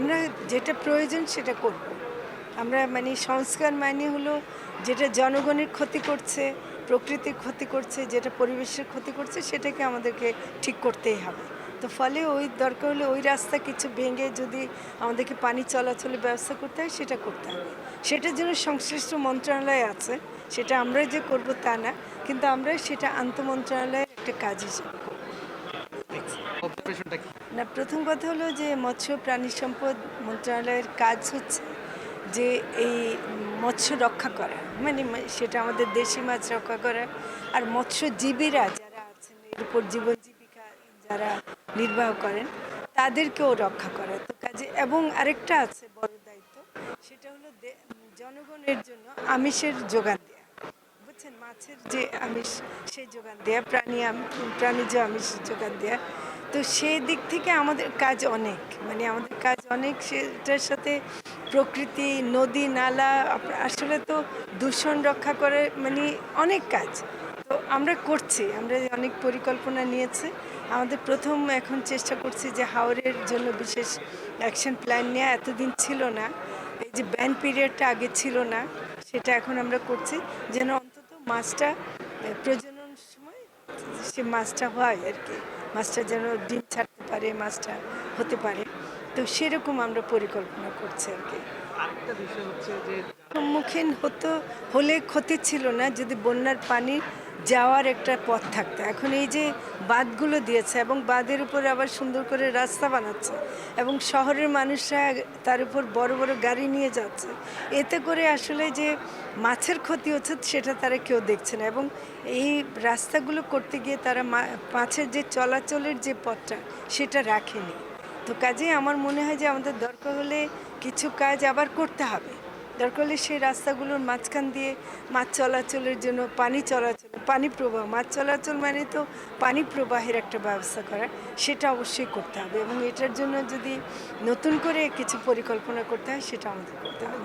আমরা যেটা প্রয়োজন সেটা করব। আমরা মানে সংস্কার মানে হলো যেটা জনগণের ক্ষতি করছে, প্রকৃতির ক্ষতি করছে, যেটা পরিবেশের ক্ষতি করছে সেটাকে আমাদেরকে ঠিক করতেই হবে। তো ফলে ওই দরকার হলে ওই রাস্তা কিছু ভেঙে যদি আমাদেরকে পানি চলাচলের ব্যবস্থা করতে হয় সেটা করতে হবে। সেটার জন্য সংশ্লিষ্ট মন্ত্রণালয় আছে, সেটা আমরা যে করব তা না, কিন্তু আমরা সেটা আন্তঃমন্ত্রণালয়ের একটা কাজ হিসেবে করব কি? না, প্রথম কথা হলো যে মৎস্য প্রাণী সম্পদ মন্ত্রণালয়ের কাজ হচ্ছে যে এই মৎস্য রক্ষা করা। মানে সেটা আমাদের দেশি মাছ রক্ষা করা। আর মৎস্যজীবীরা যারা আছেন, এর উপর জীবন জীবিকা যারা নির্বাহ করেন, তাদেরকেও রক্ষা করা। তো কাজে, এবং আরেকটা আছে বড় দায়িত্ব, সেটা হলো জনগণের জন্য আমিষের যোগান দেওয়া বুঝছেন? মাছের যে আমিষ সেই যোগান দেয়া, প্রাণী প্রাণীজ আমিষ যোগান দেয়া। তো সেই দিক থেকে আমাদের কাজ অনেক। মানে আমাদের কাজ অনেক, সেটার সাথে প্রকৃতি, নদী, নালা আসলে তো দূষণ রক্ষা করে মানে অনেক কাজ। তো আমরা করছি, আমরা অনেক পরিকল্পনা নিয়েছি। আমাদের প্রথম এখন চেষ্টা করছি যে হাওরের জন্য বিশেষ অ্যাকশন প্ল্যান নেওয়া এতদিন ছিল না। এই যে ব্যান পিরিয়ডটা আগে ছিল না, সেটা এখন আমরা করছি। যেন অন্তত মাছটা প্রজনন সময় সে মাছটা হয় আর কি। মাছটা যেন ডিম ছাড়তে পারে মাছটা হতে পারে। তো সেরকম আমরা পরিকল্পনা করছি আর কি। আরেকটা বিষয় হচ্ছে যে সম্মুখীন হতো হলে ক্ষতি ছিল না। যদি বন্যার পানি যাওয়ার একটা পথ থাকতো। এখন এই যে বাঁধগুলো দিয়েছে এবং বাঁধের উপর আবার সুন্দর করে রাস্তা বানাচ্ছে এবং শহরের মানুষরা তার উপর বড় বড় গাড়ি নিয়ে যাচ্ছে, এতে করে আসলে যে মাছের ক্ষতি হচ্ছে সেটা তারা কেউ দেখছে না এবং এই রাস্তাগুলো করতে গিয়ে তারা মাছের যে চলাচলের যে পথটা সেটা রাখেনি। তো কাজেই আমার মনে হয় যে আমাদের দরকার হলে কিছু কাজ আবার করতে হবে। দরকার হলে সেই রাস্তাগুলোর মাঝখান দিয়ে মাছ চলাচলের জন্য, পানি চলাচল পানি প্রবাহ মাছ চলাচল মানে তো পানি প্রবাহের একটা ব্যবস্থা করা, সেটা অবশ্যই করতে হবে এবং এটার জন্য যদি নতুন করে কিছু পরিকল্পনা করতে হয়, সেটা আমাদের করতে হবে।